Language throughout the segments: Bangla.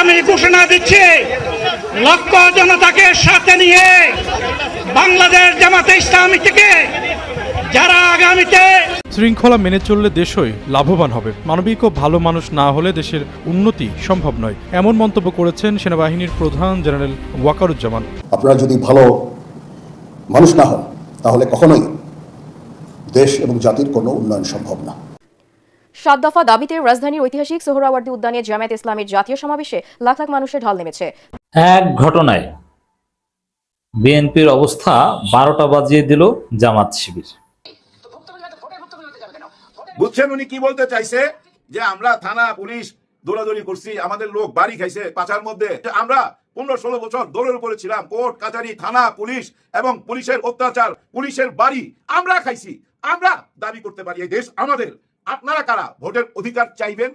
আমি ঘোষণা দিচ্ছি। লক্ষ জনতাকে সাথে নিয়ে বাংলাদেশ জামাতে ইসলামী থেকে যারা আগামীতে শৃঙ্খলা মেনে চললে দেশই লাভবান হবে। মানবিক ও ভালো মানুষ না হলে দেশের উন্নতি সম্ভব নয়। এমন মন্তব্য করেছেন সেনাবাহিনীর প্রধান জেনারেল ওয়াকারুজ্জামান। আপনারা যদি ভালো মানুষ না হন তাহলে কখনোই দেশ এবং জাতির কোনো উন্নয়ন সম্ভব না। সাত দফা দাবিতে রাজধানীর ঐতিহাসিক সোহরাওয়ার্দী উদ্যানে জামায়াত ইসলামের জাতীয় সমাবেশে লাখ লাখ মানুষের ঢল নেমেছে। এক ঘটনায় বিএনপির অবস্থা বারোটা বাজিয়ে দিল জামাত শিবির। বুঝছেন উনি কি বলতে চাইছে? যে আমরা থানা পুলিশ দৌড়াদৌড়ি করছি আমাদের লোক বাড়ি খাইছে পাচার মধ্যে। আমরা পনেরো ষোলো বছর দৌড়ের উপরে ছিলাম কোর্ট কাছারি থানা পুলিশ এবং পুলিশের অত্যাচার পুলিশের বাড়ি আমরা খাইছি। আমরা দাবি করতে পারি এই দেশ আমাদের। আপনারা কারা? ভোটের অধিকার চাইবেন?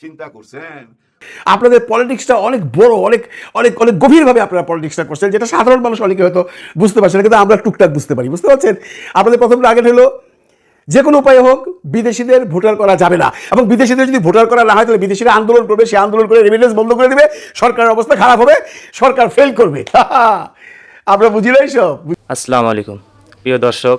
চিন্তা করছেন। আপনাদের পলিটিক্সটা অনেক বড় অনেক অনেক অনেক গভীরভাবে আপনারা পলিটিক্সটা করছেন যেটা সাধারণ মানুষ অনেকে হয়তো বুঝতে পারছে না কিন্তু আমরা টুকটাক বুঝতে পারি বুঝতে পারছেন? আপনাদের প্রথম টার্গেট হলো যে কোনো উপায়ে হোক বিদেশিদের ভোটার করা যাবে না। এবং বিদেশিদের যদি ভোটার করা না হয় তাহলে বিদেশিরা আন্দোলন করবে সে আন্দোলন করে রেমিটেন্স বন্ধ করে দেবে সরকারের অবস্থা খারাপ হবে সরকার ফেল করবে। আমরা বুঝি না সব? আসসালামু আলাইকুম। প্রিয় দর্শক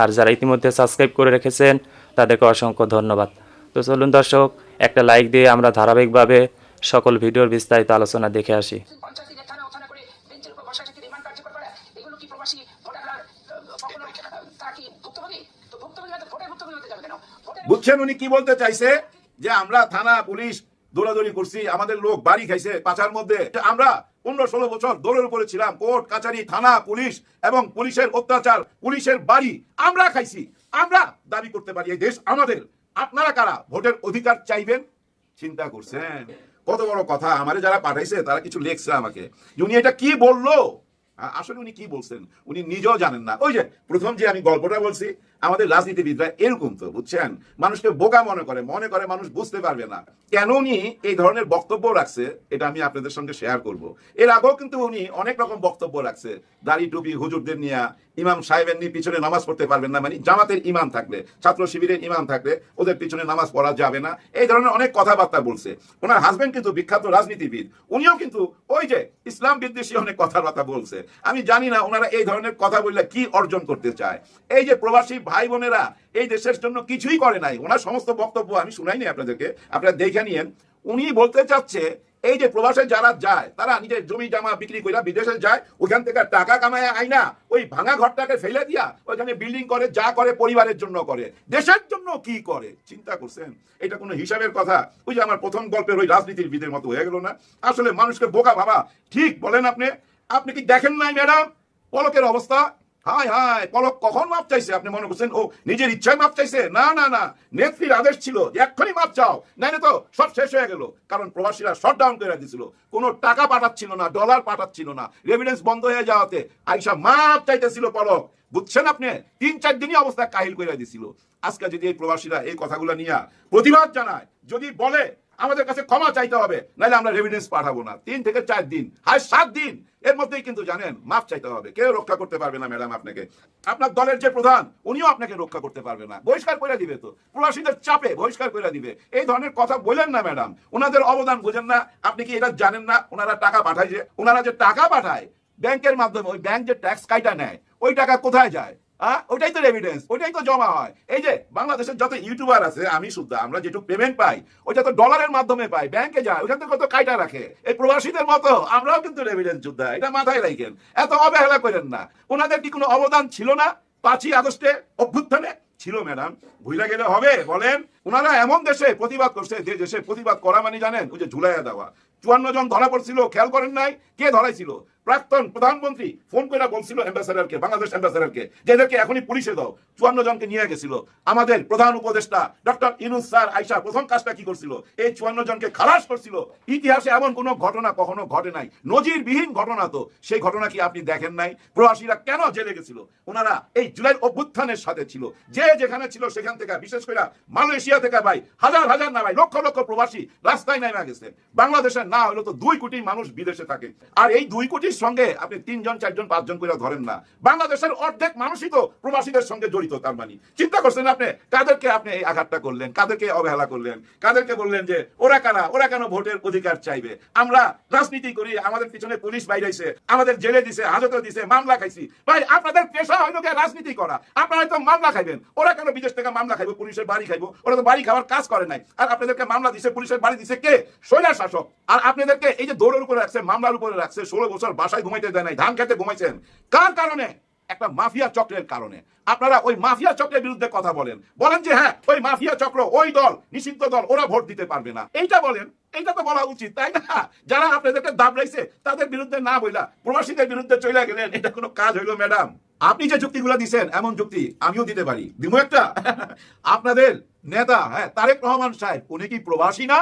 আর যারা ইতিমধ্যে সাবস্ক্রাইব করে রেখেছেন, তাদেরকে অসংখ্য ধন্যবাদ। তো চলুন দর্শক, একটা লাইক দিয়ে আমরা ধারাবাহিকভাবে সকল ভিডিওর বিস্তারিত আলোচনা দেখে আসি। বুঝছেন উনি কি বলতে চাইছে? যে আমরা থানা, পুলিশ দৌড়াদৌড়ি করছি, আমাদের লোক বাড়ি খাইছে পাচার মধ্যে। আমরা পনেরো ষোলো বছর দৌড়ের উপরে ছিলাম। কোর্ট, কাছারি, থানা, পুলিশ এবং পুলিশের অত্যাচার, পুলিশের বাড়ি। আমরা খাইছি। আমরা দাবি করতে পারি, এই দেশ আমাদের। আপনারা কারা? ভোটের অধিকার চাইবেন? চিন্তা করছেন। কত বড় কথা। আমারে যারা পাঠাইছে, তারা কিছু লেখছে আমাকে। উনি এটা কি বলল? আসলে উনি কি বলছেন? উনি নিজেও জানেন না। ওই যে, প্রথম যে আমি গল্পটা বলছি আমাদের রাজনীতিবিদরা এরকম তো, বুঝছেন? মানুষকে বোকা মনে করে মনে করে মানুষ বুঝতে পারবে না। কেন উনি এই ধরনের বক্তব্য রাখছে, এটা আমি আপনাদের সঙ্গে শেয়ার করব। এর আগেও কিন্তু উনি অনেক রকম বক্তব্য রাখছে, দাড়ি টুপি হুজুরদের নিয়ে, ইমাম সাহেবের নিয়ে পিছনে নামাজ পড়তে পারবেন না মানে জামাতের ইমাম থাকলে, ছাত্র শিবিরের ইমাম থাকলে, ওদের পিছনে নামাজ পড়া যাবে না, এই ধরনের অনেক কথাবার্তা বলছে। ওনার হাজবেন্ড কিন্তু বিখ্যাত রাজনীতিবিদ, উনিও কিন্তু ওই যে ইসলাম বিদ্বেষী অনেক কথাবার্তা বলছে। আমি জানি না ওনারা এই ধরনের কথা বললে কি অর্জন করতে চায়। এই যে প্রবাসী ভাই বোনেরা, এই দেশের জন্য কিছুই করে নাই। ওনার সমস্ত বক্তব্য আমি শুনাইনি আপনাদেরকে। আপনারা দেখে নিয়েন। উনি বলতে চাচ্ছে, এই যে প্রবাসে যারা যায়, তারা নিজের জমি জামা বিক্রি করে বিদেশে যায় ওখান থেকে টাকা কামায় আইনা, ওই ভাঙা ঘরটাকে ফেলে দিয়া ওইখানে বিল্ডিং করে, যা করে পরিবারের জন্য করে। দেশের জন্য কি করে? চিন্তা করছেন? এটা কোনো হিসাবের কথা। ওই যে আমার প্রথম গল্পের ওই রাজনীতির বিদের মতো হয়ে গেল না। আসলে মানুষকে বোকা ভাবা, ঠিক বলেন আপনি? আপনি কি দেখেন নাই, ম্যাডাম? পলকের অবস্থা। হাই হাই, পলক কখন মাপ চাইছে? আপনি মনে করছেন, ও, নিজের ইচ্ছায় মাপ চাইছে? না না না, নেত্রীর আদেশ ছিল যে এক্ষুনি মাপ চাও। না তো সব শেষ হয়ে গেল। কারণ প্রবাসীরা শট ডাউন করে দিছিল। কোনো টাকা পাঠাচ্ছিল না ডলার পাঠাচ্ছিল না। রেভিডেন্স বন্ধ হয়ে যাওয়াতে আইসা মাপ চাইতেছিল পলক। বুঝছেন আপনি? তিন, চার দিনই অবস্থা কাহিল করে দিছিল। আজকে যদি এই প্রবাসীরা এই কথাগুলো নিয়ে প্রতিবাদ জানায়, যদি বলে আমাদের কাছে ক্ষমা চাইতে হবে, নাহলে আমরা রেভিডেন্স পাঠাবো না। তিন থেকে চার দিন হাই সাত দিন, এর মধ্যেই কিন্তু জানেন মাপ চাইতে হবে। কেউ রক্ষা করতে পারবে না, ম্যাডাম, আপনাকে। আপনার দলের যে প্রধান, উনিও আপনাকে রক্ষা করতে পারবে না। বহিষ্কার করে দিবে তো। প্রবাসীদের চাপে বহিষ্কার করে দিবে। এই ধরনের কথা বলেন না, ম্যাডাম। ওনাদের অবদান বোঝেন না। আপনি কি এটা জানেন না? ওনারা টাকা পাঠায় যে ওনারা যে টাকা পাঠায়, ব্যাংকের মাধ্যমে, ওই ব্যাংক যে ট্যাক্স কাইটা নেয়, ওই টাকা কোথায় যায়? হ্যাঁ ওইটাই তো এভিডেন্স ওইটাই তো জমা হয়। এই যে বাংলাদেশের যত ইউটিউবার আছে, আমি শুদ্ধ, আমরা যেটুকু পেমেন্ট পাই, ওইটা তো ডলারের মাধ্যমে পাই ব্যাংকে যায়, ওইখান থেকে কত কাইটা রাখে? এই প্রবাসীদের মতো, আমরাও কিন্তু এভিডেন্স যোদ্ধা এটা মাথায় রাখেন। এত অবহেলা করেন না। ওনাদের কি কোনো অবদান ছিল না? পাঁচই আগস্টে অভ্যুত্থানে? ছিল ম্যাডাম ভুলে গেলে হবে, বলেন। ওনারা এমন দেশে প্রতিবাদ করছে, যে দেশে প্রতিবাদ করা মানে জানেন? ওই যে ঝুলাইয়া দেওয়া। চুয়ান্ন জন ধরা পড়ছিল, খেয়াল করেন নাই? কে ধরাইছিল? প্রাক্তন প্রধানমন্ত্রী ফোন করে বলছিল অ্যাম্বাসাডারকে বাংলাদেশ অ্যাম্বাসাডারকে যে এদেরকে এখনই পুলিশে দাও। চুয়ান্ন জনকে নিয়ে গেছিল। আমাদের প্রধান উপদেষ্টা ডক্টর ইনুস স্যার আইসা প্রথম কাজটা কি করছিল? এই চুয়ান্ন জনকে খালাস করছিল। ইতিহাসে এমন কোনো ঘটনা কখনো ঘটে নাই। নজিরবিহীন ঘটনা তো। সেই ঘটনা কি আপনি দেখেন নাই? প্রবাসীরা কেন জেলে গেছিল? ওনারা এই জুলাই অভ্যুত্থানের সাথে ছিল। যে যেখানে ছিল সেখান থেকে, বিশেষ করে মালয়েশিয়া থেকে ভাই, হাজার হাজার না ভাই, লক্ষ লক্ষ প্রবাসী রাস্তায় নেমে গেছে। বাংলাদেশের না হলো তো দুই কোটি মানুষ বিদেশে থাকে। আর এই দুই সঙ্গে আপনি তিনজন, চারজন, পাঁচজন করে ধরেন না। বাংলাদেশের অর্ধেক মানুষই তো প্রবাসীদের সঙ্গে জড়িত, তার মানে। চিন্তা করছেন আপনি, কাদেরকে আপনি এই আঘাতটা করলেন? কাদেরকে অবহেলা করলেন? কাদেরকে বললেন যে, ওরা কারা? ওরা কেন ভোটের অধিকার চাইবে? আমরা রাজনীতি করি, আমাদের পিছনে পুলিশ বাইরেছে, আমাদের জেলে দিছে, হাজতে দিছে, মামলা খাইছি। ভাই, আপনাদের পেশা হইল রাজনীতি করা। আপনারা তো মামলা খাইবেন। ওরা কেন বিদেশ থেকে মামলা খাইবো, পুলিশের বাড়ি খাইবো? ওরা তো বাড়ি খাওয়ার কাজ করে নাই। আর আপনাদেরকে মামলা দিছে, পুলিশের বাড়ি দিছে কে? সৈরা শাসক আর আপনাদেরকে এই যে দৌড়ের উপরে রাখছে, মামলার উপরে রাখছে, ষোলো বছর বাসায় ঘুমাইতে দেয় নাই, ধান খেতে ঘুমাইছেন। কার কারণে? একটা মাফিয়া চক্রের কারণে। আপনারা ওই মাফিয়া চক্রের বিরুদ্ধে কথা বলেন। বলেন যে হ্যাঁ ওই মাফিয়া চক্র, ওই দল, নিষিদ্ধ দল, ওরা ভোট দিতে পারবে না। এইটা বলেন, এইটা তো বলা উচিত, তাই না? যারা আপনাদেরকে দাবড়াইছে, তাদের বিরুদ্ধে না বইলা, প্রবাসীদের বিরুদ্ধে চলে গেলেন, এটা কোনো কাজ হইল, ম্যাডাম। আপনি যে যুক্তিগুলো দিছেন, এমন যুক্তি আমিও দিতে পারি। দিব একটা? আপনাদের নেতা হ্যাঁ তারেক রহমান সাহেব, উনি কি প্রবাসী না?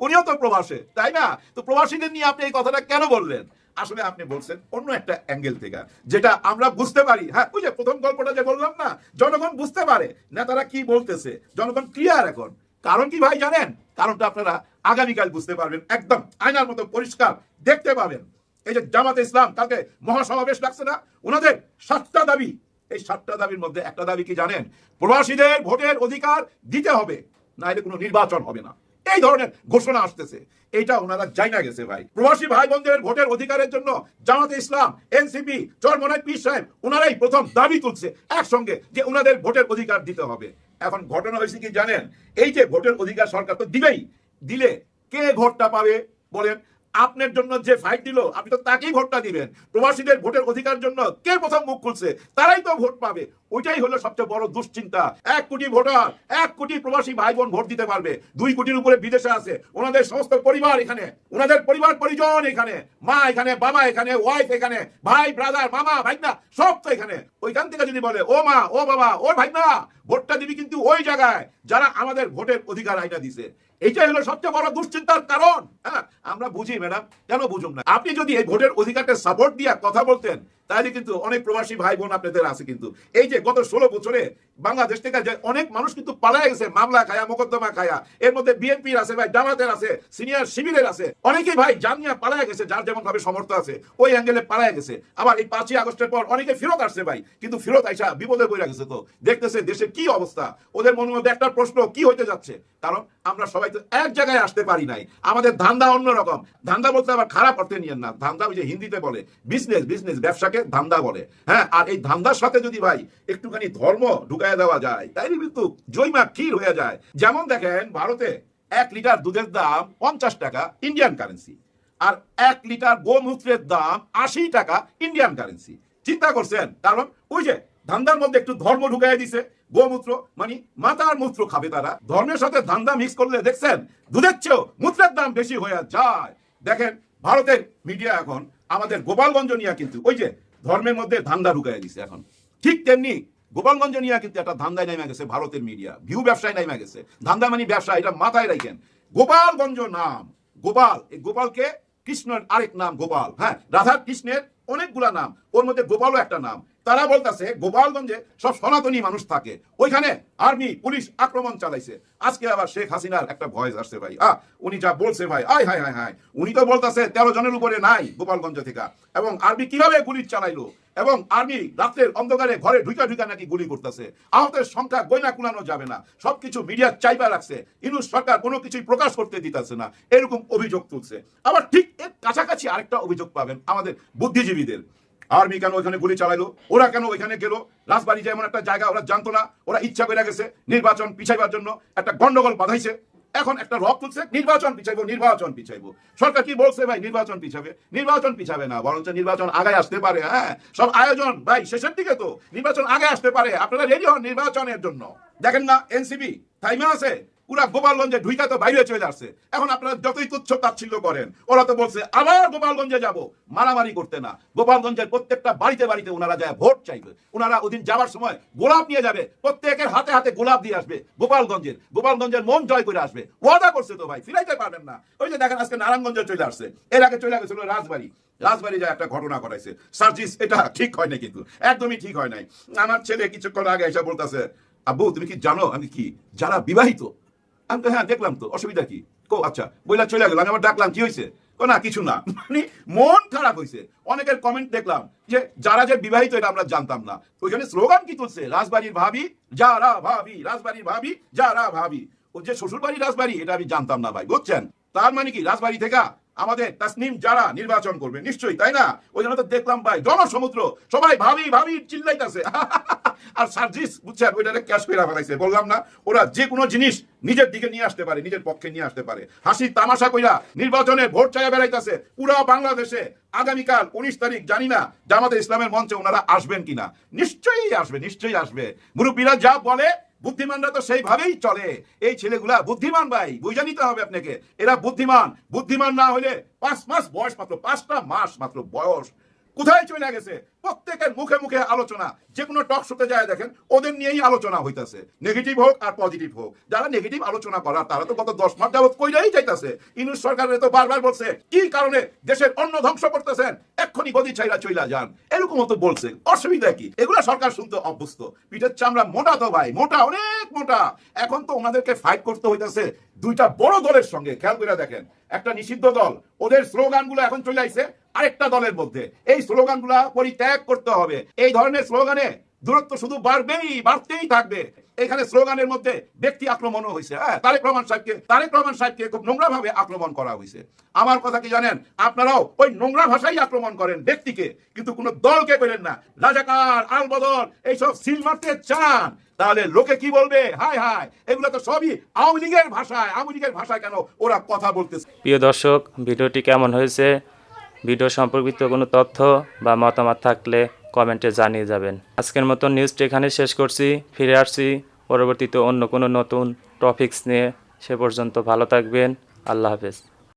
উনিও তো প্রবাসে, তাই না? তো প্রবাসীদের নিয়ে আপনি এই কথাটা কেন বললেন? আসলে আপনি বলছেন অন্য একটা অ্যাঙ্গেল থেকে, যেটা আমরা বুঝতে পারি। হ্যাঁ ওই যে প্রথম গল্পটা যে বললাম না, জনগণ বুঝতে পারে। নেতারা কি বলতেছে? জনগণ ক্লিয়ার এখন। কারণ কি ভাই জানেন? কারণটা আপনারা আগামীকাল বুঝতে পারবেন। একদম আয়নার মতো পরিষ্কার দেখতে পাবেন। এই যে জামাতে ইসলাম, কালকে মহাসমাবেশ ডাকছে না? ওনাদের সাতটা দাবি। এই সাতটা দাবির মধ্যে একটা দাবি কি জানেন? প্রবাসীদের ভোটের অধিকার দিতে হবে না এতে কোনো নির্বাচন হবে না। এই ধরনের ঘোষণা আসতেছে। এইটা ওনারা জানা গেছে ভাই। প্রবাসী ভাই বোনদের ভোটের অধিকারের জন্য জামাতে ইসলাম, এনসিপি চরমনাই পীর সাহেব ওনারাই প্রথম দাবি তুলছে একসঙ্গে যে ওনাদের ভোটের অধিকার দিতে হবে। এখন ঘটনা হয়েছে কি জানেন? এই যে ভোটের অধিকার সরকার তো দিবেই। দিলে কে ভোটটা পাবে বলেন? আপনার জন্য যে ফাইট দিল, আপনি তো তাকেই ভোটটা দিবেন। প্রবাসীদের ভোটের অধিকার জন্য কে প্রথম মুখ খুলছে? তারাই তো ভোট পাবে। ওইটাই হলো সবচেয়ে বড় দুশ্চিন্তা। এক কোটি ভোটার, এক কোটি প্রবাসী ভাই বোন ভোট দিতে পারবে। দুই কোটির উপরে বিদেশে আছে। ওনাদের সমস্ত পরিবার এখানে। ওনাদের পরিবার, পরিজন এখানে। মা এখানে, বাবা এখানে ওয়াইফ এখানে, ভাই ব্রাদার মামা, ভাইনা, সব তো এখানে। ওইখান থেকে যদি বলে, ও মা, ও বাবা, ও ভাইনা, ভোটটা দিবি কিন্তু ওই জায়গায়। যারা আমাদের ভোটের অধিকার আইনা দিছে। এইটাই হলো সবচেয়ে বড় দুশ্চিন্তার কারণ। হ্যাঁ আমরা বুঝি ম্যাডাম কেন বুঝুন না? আপনি যদি এই ভোটের অধিকারটা সাপোর্ট দিয়ে কথা বলতেন তাহলে কিন্তু অনেক প্রবাসী ভাই বোন আপনাদের আছে কিন্তু। এই যে গত ষোলো বছরে বাংলাদেশ থেকে যে অনেক মানুষ কিন্তু পালায় গেছে, মামলা খায়া, মোকদ্দমা খায়া। এর মধ্যে বিএনপির আছে ভাই জামাতের আছে, সিনিয়র শিবিরের আছে। অনেকেই ভাই জানিয়া পালায় গেছে, যার যেমন ভাবে সমর্থ আছে, ওই অ্যাঙ্গেলে পালায় গেছে। আবার এই পাঁচই আগস্টের পর অনেকে ফেরত আসছে ভাই, কিন্তু ফেরত আইসা বিপদে বইরা গেছে তো। দেখতেছে দেশের কি অবস্থা? ওদের মনের মধ্যে একটা প্রশ্ন, কি হইতে যাচ্ছে? কারণ আমরা সবাই তো এক জায়গায় আসতে পারি নাই। আমাদের ধান্দা অন্যরকম। ধান্দা বলতে আবার খারাপ অর্থে নিয়েন না। ধান্দা ওই যে হিন্দিতে বলে বিজনেস বিজনেস ব্যবসাকে ধান্দা বলে। হ্যাঁ আর এই ধান্দার সাথে যদি ভাই একটুখানি ধর্ম ঢুকায় দেওয়া যায়, তাইলে কিন্তু জৈমা ক্ষীর হয়ে যায়। যেমন দেখেন, ভারতে এক লিটার দুধের দাম পঞ্চাশ টাকা ইন্ডিয়ান কারেন্সি আর এক লিটার গোমূত্রের দাম আশি টাকা ইন্ডিয়ান কারেন্সি চিন্তা করছেন? কারণ ওই যে ধান্দার মধ্যে একটু ধর্ম ঢুকাই দিছে, গোমূত্র মানে মাতার মূত্র খাবে তারা। ধর্মের সাথে ধান্দা মিক্স করলে দেখছেন, দুধের চেয়েও মূত্রের দাম বেশি হয়ে যায়। দেখেন, ভারতের মিডিয়া এখন আমাদের গোপালগঞ্জ নিয়ে কিন্তু, ওই যে ধর্মের মধ্যে ধান্দা ঢুকাই দিছে এখন। ঠিক তেমনি গোপালগঞ্জ নিয়ে কিন্তু একটা ধান্দায় নেমে গেছে ভারতের মিডিয়া ভিউ ব্যবসায় নেমে গেছে। ধান্দা মানে ব্যবসা, এটা মাথায় রাখেন। গোপালগঞ্জ নাম, গোপাল। এই গোপালকে কৃষ্ণের আরেক নাম গোপাল হ্যাঁ? রাধা কৃষ্ণের অনেকগুলা নাম। ওর মধ্যে গোপালও একটা নাম। তারা বলতেছে, গোপালগঞ্জে সব সনাতনী মানুষ থাকে। ওইখানে আর্মি, পুলিশ আক্রমণ চালাইছে। আজকে আবার শেখ হাসিনার একটা ভয়েস আসছে ভাই। আহ, উনি যা বলছে ভাই, আয়, হায় হায় হায়। উনি তো বলতেছে, তেরো জনের উপরে নাই গোপালগঞ্জ থেকে। এবং আর্মি কীভাবে গুলি চালাইলো? এবং আর্মি রাত্রের অন্ধকারে ঘরে ঢুকা ঢুকা নাকি গুলি করতেছে? আহতের সংখ্যা গয়না কুলানো যাবে না। সবকিছু মিডিয়া চাইবা রাখছে। ইনুস সরকার কোনো কিছুই প্রকাশ করতে দিতেছে না। এরকম অভিযোগ তুলছে। আবার ঠিক এর কাছাকাছি আরেকটা অভিযোগ পাবেন আমাদের বুদ্ধিজীবীদের। আর্মি কেন ওইখানে গুলি চালাইলো? ওরা কেন ওইখানে গেল? রাজবাড়ি যে এমন একটা জায়গা, ওরা জানতো না। ওরা ইচ্ছা করে গেছে নির্বাচন পিছাইবার জন্য। একটা গন্ডগোল বাধাইছে। এখন একটা রক তুলছে, নির্বাচন পিছাইবো নির্বাচন পিছাইবো। সরকার কি বলছে ভাই, নির্বাচন পিছাবে? নির্বাচন পিছাবে না, বরঞ্চ নির্বাচন আগে আসতে পারে হ্যাঁ? সব আয়োজন, ভাই, শেষের দিকে তো। নির্বাচন আগে আসতে পারে। আপনারা রেডি হন নির্বাচনের জন্য। দেখেন না, এনসিপি থাইমা আছে? পুরা গোপালগঞ্জে ঢুইকা তো বাইরে চলে আসছে। এখন আপনারা যতই তুচ্ছ তাচ্ছিল্য করেন, ওরা তো বলছে, আবার গোপালগঞ্জে যাব। মারামারি করতে না। গোপালগঞ্জের প্রত্যেকটা বাড়িতে বাড়িতে ওনারা যায়, ভোট চাইবে। ওনারা ওদিন যাবার সময় গোলাপ নিয়ে যাবে, প্রত্যেকের হাতে হাতে গোলাপ দিয়ে আসবে গোপালগঞ্জের। গোপালগঞ্জের মন জয় করে আসবে। ওয়াদা করছে তো ভাই, ফিরাইতে পারবেন না। ওই যে দেখেন আজকে নারায়ণগঞ্জে চলে আসছে। এর আগে চলে গেছিল রাজবাড়ি। রাজবাড়ি যা একটা ঘটনা করাইছে সার্জিস, এটা ঠিক হয় না কিন্তু, একদমই ঠিক হয় নাই। আমার ছেলে কিছুক্ষণ আগে এসে বলতেছে, আব্বু, তুমি কি জানো আমি কি? যারা বিবাহিত আমি তো হ্যাঁ দেখলাম তো, অসুবিধা কি? কো আচ্ছা বইলা চলে গেল, আমি আবার ডাকলাম, কি হয়েছে না, কিছু না। মানে মন খারাপ হয়েছে অনেকের কমেন্ট দেখলাম যে, যারা যে বিবাহিত, এটা আমরা জানতাম না। ওই জন্য স্লোগান কি তুলছে? রাজবাড়ির ভাবি, যারা ভাবি, রাজবাড়ির ভাবি, যারা ভাবি। ও যে শ্বশুরবাড়ি রাজবাড়ি, এটা আমি জানতাম না ভাই, বুঝছেন? তার মানে কি? রাজবাড়ি থেকে আমাদের তাসনিম যারা নির্বাচন করবে, নিশ্চয়ই, তাই না? ওই জন্য তো দেখলাম ভাই, জনসমুদ্র, সবাই ভাবি ভাবি চিল্লাইতেছে। আর সার্জিস, বুঝছেন, ওইটারে ক্যাশ করে ফেলাইছে বললাম না, ওরা যে কোনো জিনিস নিজের দিকে নিয়ে আসতে পারে, নিজের পক্ষে নিয়ে আসতে পারে। হাসি তামাশা কইরা নির্বাচনে ভোট চাইয়া বেড়াইতেছে, পুরা বাংলাদেশে আগামীকাল উনিশ তারিখ, জানি না, জামাতে ইসলামের মঞ্চে ওনারা আসবেন কিনা। নিশ্চয়ই আসবে নিশ্চয়ই আসবে। মুরব্বীরা যা বলে বুদ্ধিমানরা তো সেইভাবেই চলে। এই ছেলেগুলা বুদ্ধিমান ভাই, বুঝে নিতে হবে আপনাকে। এরা বুদ্ধিমান। বুদ্ধিমান না হলে পাঁচ মাস বয়স মাত্র, পাঁচটা মাস মাত্র বয়স। কোথায় চলে গেছে? প্রত্যেকের মুখে মুখে আলোচনা। যে কোনো টক শোতে যায় দেখেন, ওদের নিয়েই আলোচনা হইতাছে। নেগেটিভ হোক আর পজিটিভ হোক। যারা নেগেটিভ আলোচনা করার, তারা তো গত দশ মাস যাবত কইরাই যাইতাছে। ইনুস সরকারের তো বারবার বলছে, কি কারণে দেশের অন্ন ধ্বংস করতেছেন? এক্ষুনি গদি ছাইরা চইলা যান। এরকম তো বলছে। অসুবিধা কি? এগুলা সরকার শুনতে অভ্যস্ত। পিঠের চামড়া মোটা তো ভাই, মোটা, অনেক মোটা। এখন তো ওনাদেরকে ফাইট করতে হইতাছে দুইটা বড় দলের সঙ্গে। খেয়াল করে দেখেন, একটা নিষিদ্ধ দল, ওদের স্লোগানগুলো এখন চলে আইছে আরেকটা দলের মধ্যে। এই স্লোগানগুলা পরিত্যাগ করতে হবে। এই ধরনের স্লোগানে দূরত্ব শুধু বাড়বেই, বাড়তেই থাকবে। এখানে স্লোগানের মধ্যে ব্যক্তি আক্রমণও হয়েছে হ্যাঁ? তারেক রহমান সাহেবকে, তারেক রহমান সাহেবকে খুব নোংরা ভাবে আক্রমণ করা হয়েছে। আমার কথা কি জানেন? আপনারাও ওই নোংরা ভাষাই আক্রমণ করেন ব্যক্তিকে, কিন্তু কোনো দলকে করেন না। রাজাকার আল বদল এইসব সিল মারতে চান। তাহলে লোকে কি বলবে? হাই হাই এগুলো তো সবই আওয়ামী লীগের ভাষায়। আওয়ামী লীগের ভাষায় কেন ওরা কথা বলতেছে? প্রিয় দর্শক, ভিডিওটি কেমন হয়েছে? ভিডিও সম্পর্কিত কোনো তথ্য বা মতামত থাকলে কমেন্টে জানিয়ে যাবেন। আজকের মতো নিউজটি এখানে শেষ করছি। ফিরে আসছি পরবর্তীতে অন্য কোনো নতুন টপিকস নিয়ে। সে পর্যন্ত ভালো থাকবেন। আল্লাহ হাফেজ।